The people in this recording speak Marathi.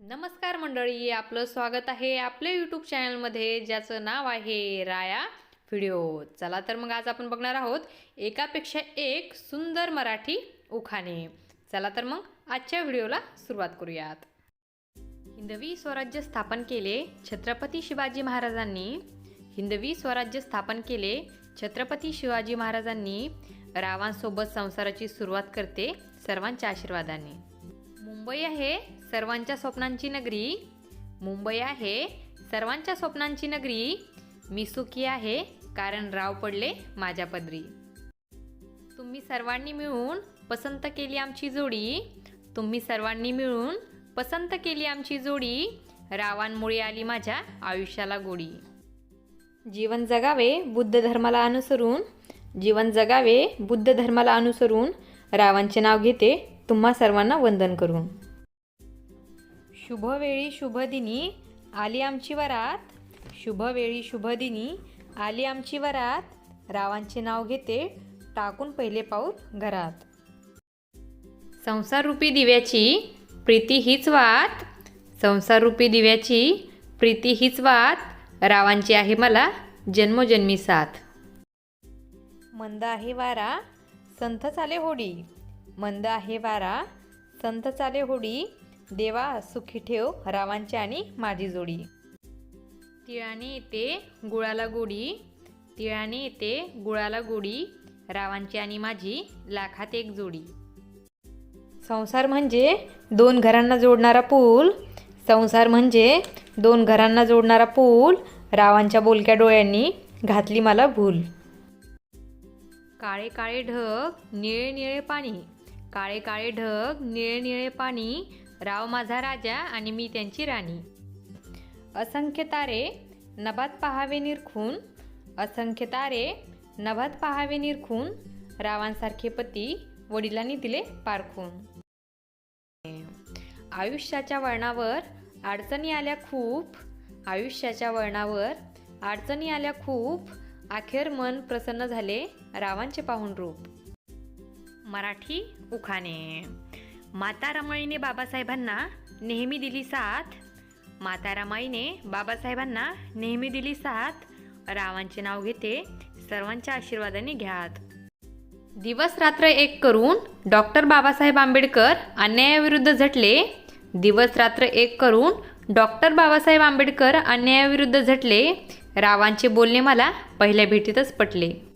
नमस्कार मंडळी आपलं स्वागत आहे आपल्या यूट्यूब चॅनलमध्ये ज्याचं नाव आहे राया व्हिडिओ चला तर मग आज आपण बघणार आहोत एकापेक्षा एक सुंदर मराठी उखाणे. चला तर मग आजच्या व्हिडिओला सुरुवात करूयात. हिंदवी स्वराज्य स्थापन केले छत्रपती शिवाजी महाराजांनी. हिंदवी स्वराज्य स्थापन केले छत्रपती शिवाजी महाराजांनी. रावांसोबत संसाराची सुरुवात करते सर्वांच्या आशीर्वादाने. मुंबई आहे सर्वांच्या स्वप्नांची नगरी. मुंबई आहे सर्वांच्या स्वप्नांची नगरी. मी सुखी आहे कारण राव पडले माझ्या पदरी. तुम्ही सर्वांनी मिळून पसंत केली आमची जोडी. तुम्ही सर्वांनी मिळून पसंत केली आमची जोडी. रावांमुळे आली माझ्या आयुष्याला गोडी. जीवन जगावे बुद्ध धर्माला अनुसरून. जीवन जगावे बुद्ध धर्माला अनुसरून. रावांचे नाव घेते तुम्हा सर्वांना वंदन करून. शुभवेळी शुभदिनी आली आमची वरात. शुभवेळी शुभदिनी आली आमची वरात. रावांचे नाव घेते टाकून पहिले पाऊल घरात. संसाररूपी दिव्याची प्रीती हीच वात. संसाररूपी दिव्याची प्रीती हीच वात. रावांची आहे मला जन्मोजन्मी साथ. मंद आहे वारा संथ चाले होडी. मंद आहे वारा. संत चाले होडी. देवा सुखी ठेव रावांची आणि माझी जोडी. तिळाने येते गुळाला गोडी. तिळाने येते गुळाला गोडी. रावांची आणि माझी लाखात एक जोडी. संसार म्हणजे दोन घरांना जोडणारा पूल. संसार म्हणजे दोन घरांना जोडणारा पूल. रावांच्या बोलक्या डोळ्यांनी घातली मला भूल. काळे काळे ढग निळे निळे पाणी. काळे काळे ढग निळे निळे पाणी राव माझा राजा आणि मी त्यांची राणी. असंख्य तारे नभात पहावे निरखून. असंख्य तारे नभात पहावे निरखून. रावांसारखे पती वडिलांनी दिले पारखून. आयुष्याच्या वळणावर अडचणी आल्या खूप. आयुष्याच्या वळणावर अडचणी आल्या खूप. अखेर मन प्रसन्न झाले रावांचे पाहून रूप. मराठी उखाणे. माता रमाईने बाबासाहेबांना नेहमी दिली साथ. माता रमाईने बाबासाहेबांना नेहमी दिली साथ. रावांचे नाव घेते सर्वांच्या आशीर्वादाने घ्यात. दिवस रात्र एक करून डॉक्टर बाबासाहेब आंबेडकर अन्यायाविरुद्ध झटले. दिवस रात्र एक करून डॉक्टर बाबासाहेब आंबेडकर अन्यायाविरुद्ध झटले. रावांचे बोलणे मला पहिल्या भेटीतच पटले.